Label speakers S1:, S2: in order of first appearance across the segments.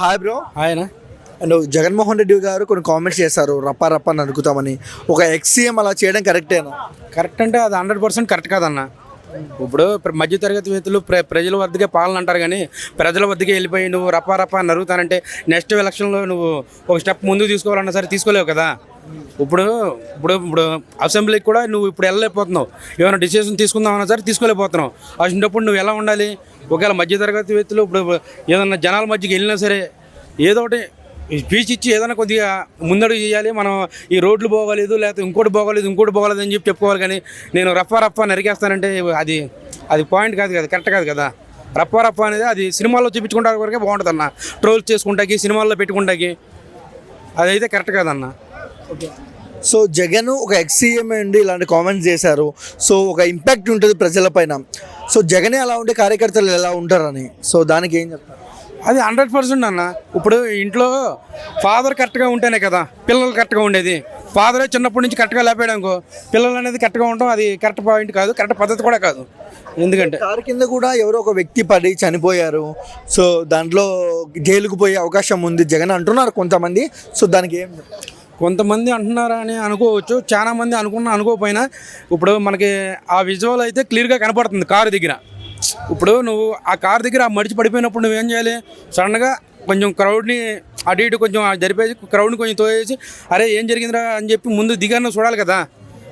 S1: Hi bro
S2: ఆయన
S1: and Jaganmohan Reddy garu కొన్ని comments చేశారు. రప్ప రప్ప అని అనుకుతామని. ఒక ఎక్సీఎం అలా చేయడం కరెక్టేనా
S2: కరెక్ట్ అంటే అది హండ్రెడ్ పర్సెంట్ కరెక్ట్ కాదన్న. ఇప్పుడు ప్ర- మధ్యతరగతి వ్యక్తులు ప్ర ప్రజల వద్దకే పాలన అంటారు కానీ ప్రజల వద్దకే వెళ్ళిపోయి నువ్వు రపా రపా అని నెక్స్ట్ ఎలక్షన్లో నువ్వు ఒక స్టెప్ ముందు తీసుకోవాలన్నా సరే తీసుకోలేవు కదా. ఇప్పుడు ఇప్పుడు ఇప్పుడు అసెంబ్లీకి కూడా నువ్వు ఇప్పుడు వెళ్ళలేకపోతున్నావు. ఏమైనా డిసిషన్ తీసుకుందామన్నా సరే తీసుకోలేకపోతున్నావు. అటువంటిప్పుడు నువ్వు ఎలా ఉండాలి? ఒకవేళ మధ్యతరగతి వ్యక్తులు ఇప్పుడు ఏదన్నా జనాల మధ్యకి వెళ్ళినా సరే ఏదో ఒకటి స్పీచ్ ఇచ్చి ఏదైనా కొద్దిగా ముందడుగు చేయాలి మనం ఈ రోడ్లు పోగలేదు లేకపోతే ఇంకోటి పోగలేదు ఇంకోటి పోగలేదు అని చెప్పి చెప్పుకోవాలి కానీ నేను రఫా రఫా నరికేస్తానంటే అది అది పాయింట్ కాదు కదా కరెక్ట్ కాదు కదా. రఫా రప్ప అనేది అది సినిమాల్లో చూపించుకుంటా వరకే బాగుంటుంది అన్న ట్రోల్స్ చేసుకుంటాకి సినిమాల్లో పెట్టుకుంటాకి అదైతే కరెక్ట్ కాదన్న.
S1: సో జగన్ ఒక ఎక్సీఎం ఉండి ఇలాంటి కామెంట్స్ చేశారు. సో ఒక ఇంపాక్ట్ ఉంటుంది ప్రజలపైన సో జగనే అలా ఉంటే కార్యకర్తలు ఎలా ఉంటారని? సో దానికి ఏం చెప్తారు?
S2: అది హండ్రెడ్ పర్సెంట్ అన్న. ఇప్పుడు ఇంట్లో ఫాదర్ కరెక్ట్గా ఉంటేనే కదా పిల్లలు కరెక్ట్గా ఉండేది. ఫాదరే చిన్నప్పటి నుంచి కరెక్ట్గా లేపాడు అనుకో పిల్లలు అనేది కరెక్ట్గా ఉండడం అది కరెక్ట్ పాయింట్ కాదు కరెక్ట్ పద్ధతి కూడా కాదు. ఎందుకంటే
S1: కారు కింద కూడా ఎవరో ఒక వ్యక్తి పడి చనిపోయారు. సో దాంట్లో జైలుకు పోయే అవకాశం ఉంది జగన్ అంటున్నారు కొంతమంది. సో దానికి ఏం?
S2: కొంతమంది అంటున్నారా అని అనుకోవచ్చు చాలా మంది అనుకున్న అనుకోకపోయినా ఇప్పుడు మనకి ఆ విజువల్ అయితే క్లియర్గా కనపడుతుంది కారు దగ్గర. ఇప్పుడు నువ్వు ఆ కారు దగ్గర ఆ మడిచి పడిపోయినప్పుడు నువ్వేం చేయాలి? సడన్గా కొంచెం క్రౌడ్ని అటు ఇటు కొంచెం జరిపేసి క్రౌడ్ని కొంచెం తోయేసి అరే ఏం జరిగిందిరా? అని చెప్పి ముందు దిగాను చూడాలి కదా.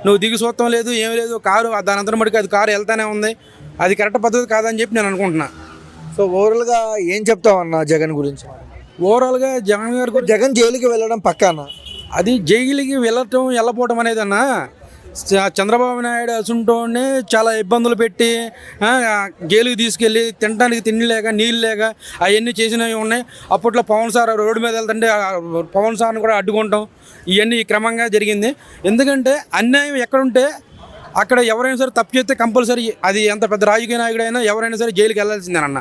S2: నువ్వు దిగి చూడటం లేదు ఏం లేదు. కారు దాని అంతరం మడికి అది కారు వెళ్తానే ఉంది. అది కరెక్ట్ పద్ధతి కాదని చెప్పి నేను అనుకుంటున్నా.
S1: సో ఓవరాల్గా ఏం చెప్తావు అన్న జగన్ గురించి?
S2: ఓవరాల్గా జగన్ గారు
S1: జగన్ జైలుకి వెళ్ళడం పక్కానా?
S2: అది జైలుకి వెళ్ళటం వెళ్ళపోవటం అనేది అన్న చంద్రబాబు నాయుడు అసుంటోనే చాలా ఇబ్బందులు పెట్టి జైలుకి తీసుకెళ్ళి తినడానికి తిండి లేక నీళ్ళు లేక అవన్నీ చేసినవి ఉన్నాయి. అప్పట్లో పవన్ సార్ రోడ్డు మీద వెళ్తుంటే పవన్ సార్ని కూడా అడ్డుకుంటాం. ఇవన్నీ క్రమంగా జరిగింది. ఎందుకంటే అన్యాయం ఎక్కడుంటే అక్కడ ఎవరైనా సరే తప్పు చేస్తే కంపల్సరీ అది ఎంత పెద్ద రాజకీయ నాయకుడైనా ఎవరైనా సరే జైలుకి వెళ్ళాల్సిందేనన్న.